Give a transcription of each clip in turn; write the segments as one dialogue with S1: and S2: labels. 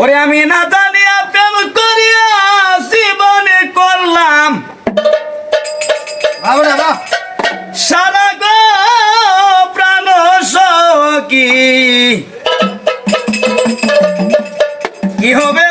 S1: ওরে আমি না জানিয়া প্রেম করিয়া জীবনে করলাম। সারা গো প্রাণ সকি কি হবে?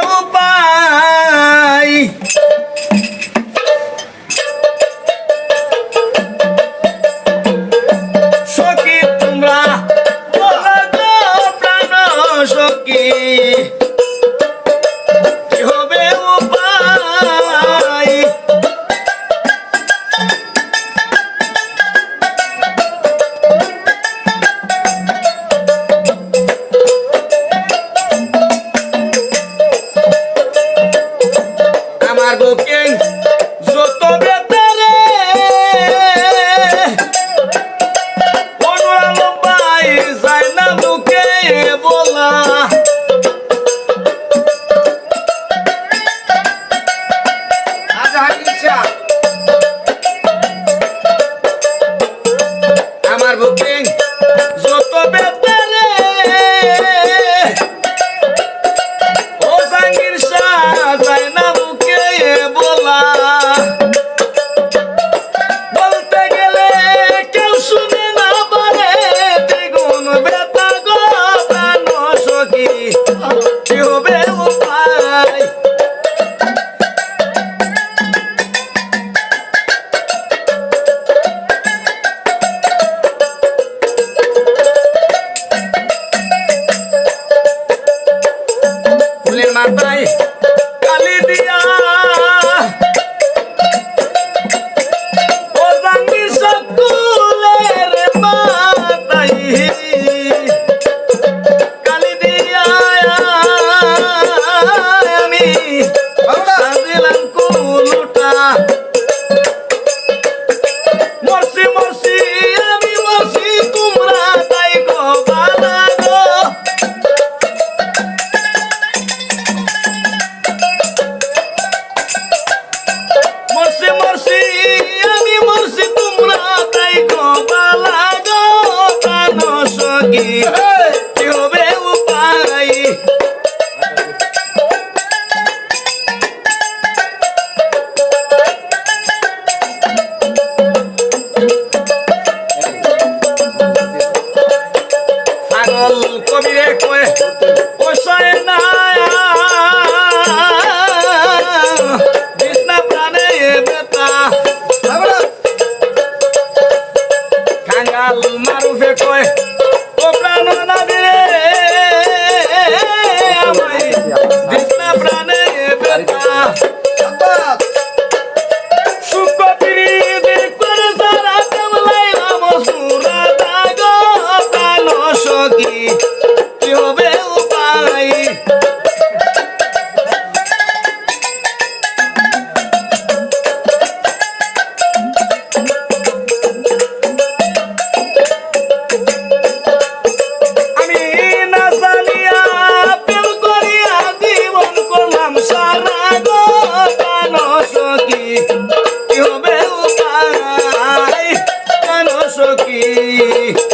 S1: রে কয়ে ওষায় না কাঙ্গাল মারুফে কয় ও প্রাণ না দিলে Thank you. Bye.